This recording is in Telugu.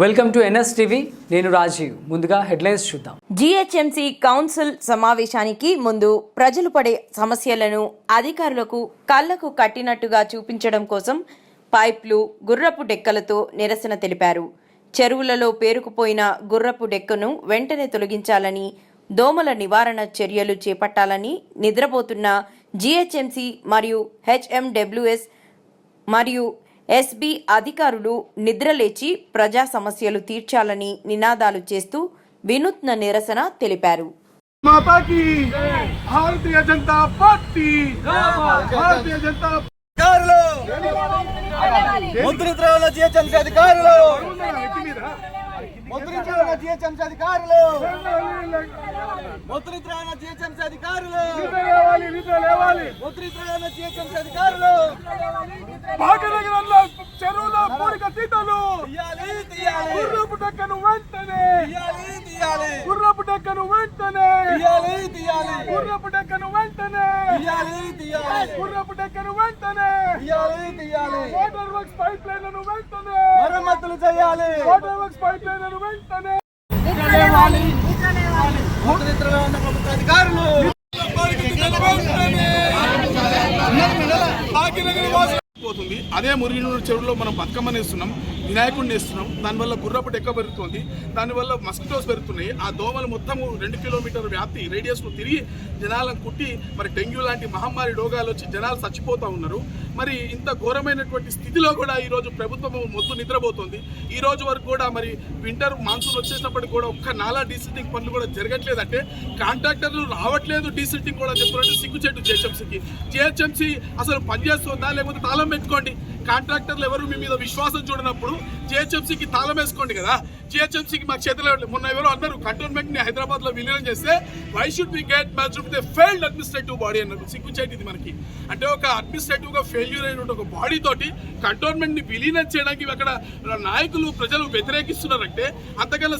Welcome to NS TV. నేను రాజీవ్. ముందుగా హెడ్లైన్స్ చూద్దాం. జీహెచ్ఎంసీ కౌన్సిల్ సమావేశానికి ముందు ప్రజలు పడే సమస్యలను అధికారులకు కళ్ళకు కట్టినట్టుగా చూపించడం కోసం పైప్లు గుర్రపు డెక్కలతో నిరసన తెలిపారు. చెరువులలో పేరుకుపోయిన గుర్రపు డెక్కను వెంటనే తొలగించాలని దోమల నివారణ చర్యలు చేపట్టాలని నిద్రపోతున్న జీహెచ్ఎంసీ మరియు హెచ్ఎండబ్ల్యూఎస్ మరియు ఎస్బీ అధికారులు నిద్రలేచి ప్రజా సమస్యలు తీర్చాలని నినాదాలు చేస్తూ వినూత్న నిరసన తెలిపారు. అధికారులు! అధికారులు! తీయాలి గుర్రపు డెక్కను వెంటనే. గుర్రపు డెక్కను వెంటనే. గుర్రపు డెక్కను వెంటనే. గుర్రపు డెక్కను వెంటనే. వాటర్ వర్క్స్ పైప్ లైన్లను వెంటనే. మరమ్మతులు చేయాలి. వాటర్ వర్క్స్ పైప్ లైన్లను వెంటనే. అధికారులు. పెరుగుతుంది అదే మురిగినూరు చెరువులో మనం బతుకమ్మని వేస్తున్నాం వినాయకుడిని వేస్తున్నాం. దానివల్ల గుర్రపు డెక్క పెరుగుతుంది. దానివల్ల మస్కిటోస్ పెరుగుతున్నాయి. ఆ దోమలు మొత్తం రెండు కిలోమీటర్ వ్యాప్తి రేడియస్లో తిరిగి జనాలను కుట్టి మరి డెంగ్యూ లాంటి మహమ్మారి రోగాలు వచ్చి జనాలు చచ్చిపోతూ ఉన్నారు. మరి ఇంత ఘోరమైనటువంటి స్థితిలో కూడా ఈరోజు ప్రభుత్వం మొద్దు నిద్రపోతుంది. ఈ రోజు వరకు కూడా మరి వింటర్ మాన్సూన్ వచ్చేసినప్పటికి కూడా ఒక్క నాలా డీసిల్టింగ్ పనులు కూడా జరగట్లేదంటే కాంట్రాక్టర్లు రావట్లేదు డీసిల్టింగ్ కూడా చెప్తున్నట్టు సిగ్గుచెట్టు జిహెచ్ఎంసీకి. జిహెచ్ఎంసీ అసలు పనిచేస్తుందా లేకపోతే తాళం పెట్టుకోండి కాంట్రాక్టర్లు ఎవరు మీ మీద విశ్వాసం చూడనప్పుడు జిహెచ్ఎంసీకి తాళం వేసుకోండి కదా. జిహెచ్ఎంసీకి మాకు చేతిలో మొన్న ఎవరో అన్నారు కంటోన్మెంట్ని హైదరాబాద్లో విలీనం చేస్తే why should be get match with failed administrative body అన్నారు సిగ్గుచేటి ఇది మనకి. అంటే ఒక అడ్మినిస్ట్రేటివ్గా ఫెయిల్యూర్ అయినటువంటి ఒక బాడీ తోటి కంటోన్మెంట్ని విలీనం చేయడానికి అక్కడ నాయకులు ప్రజలు వ్యతిరేకిస్తున్నారంటే అంతకన్నా